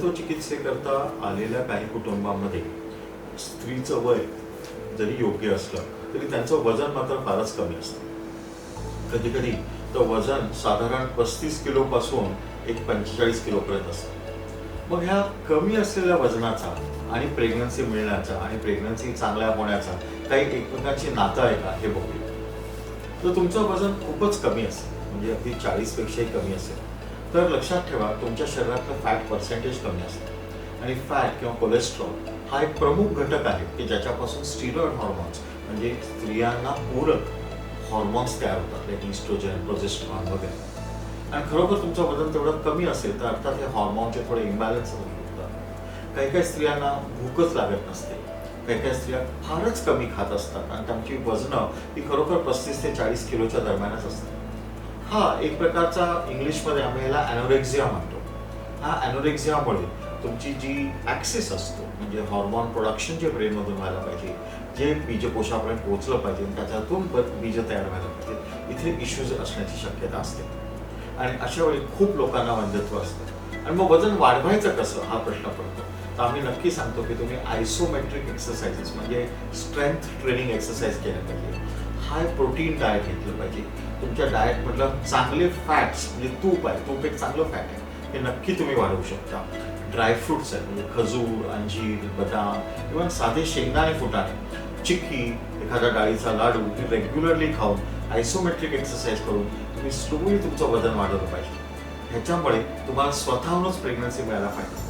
शस्त्रचिकित्सेकरता आलेल्या काही कुटुंबामध्ये स्त्रीचं वय जरी योग्य असलं तरी त्यांचं वजन मात्र फारच कमी असतं. कधी कधी तर वजन साधारण पस्तीस किलोपासून एक पंचेचाळीस किलोपर्यंत असतं. मग ह्या कमी असलेल्या वजनाचा आणि प्रेग्नन्सी मिळण्याचा आणि प्रेग्नन्सी चांगल्या होण्याचा काही एकमेकांची नातं आहे का हे बघूया. तर तुमचं वजन खूपच कमी असेल म्हणजे अगदी चाळीसपेक्षाही कमी असेल. तर लक्षात ठेवा तुमच्या शरीरातलं फॅट पर्सेंटेज कमी असतं. आणि फॅट किंवा कोलेस्ट्रॉल हा एक प्रमुख घटक आहे की ज्याच्यापासून स्टिरॉइड हॉर्मोन्स म्हणजे स्त्रियांना पूरक हॉर्मोन्स तयार होतात लाईक इस्ट्रोजन प्रोजेस्ट्रॉन वगैरे. आणि खरोखर तुमचं वजन तेवढं कमी असेल तर अर्थात हे हॉर्मोनचे थोडे इम्बॅलन्स होऊ शकतात काही काही स्त्रियांना भूकच लागत नसते. काही काही स्त्रिया फारच कमी खात असतात आणि त्यांची वजनं ही खरोखर पस्तीस ते चाळीस किलोच्या दरम्यानच असतात हा एक प्रकारचा इंग्लिशमध्ये आम्ही याला अॅनोरेक्झिया म्हणतो. हा अॅनोरेक्झियामुळे तुमची जी ॲक्सेस असतो म्हणजे हॉर्मोन प्रोडक्शन जे ब्रेनमधून व्हायला पाहिजे जे बीजकोशापर्यंत पोहोचलं पाहिजे त्याच्यातून बीज तयार व्हायला पाहिजे इथे इश्यूज असण्याची शक्यता असते. आणि अशा वेळी खूप लोकांना वंध्यत्व असतं. आणि मग वजन वाढवायचं कसं हा प्रश्न पडतो. तर आम्ही नक्की सांगतो की तुम्ही आयसोमेट्रिक एक्सरसाइजेस म्हणजे स्ट्रेंथ ट्रेनिंग एक्सरसाइज केल्या पाहिजे. हाय प्रोटीन डाएट घेतलं पाहिजे. तुमच्या डाएटमधलं चांगले फॅट्स म्हणजे तूप आहे तूप एक चांगलं फॅट आहे. हे नक्की तुम्ही वाढवू शकता. ड्रायफ्रुट्स आहेत म्हणजे खजूर अंजीर बदाम इव्हन साधे शेंगदाणे फुटाणे. चिक्की एखादा डाळीचा लाडू हे रेग्युलरली खाऊन आयसोमेट्रिक एक्सरसाइज करून तुम्ही स्लोली तुमचं वजन वाढवलं पाहिजे. ह्याच्यामुळे तुम्हाला स्वतःहूनच प्रेग्नन्सी मिळायला पाहिजे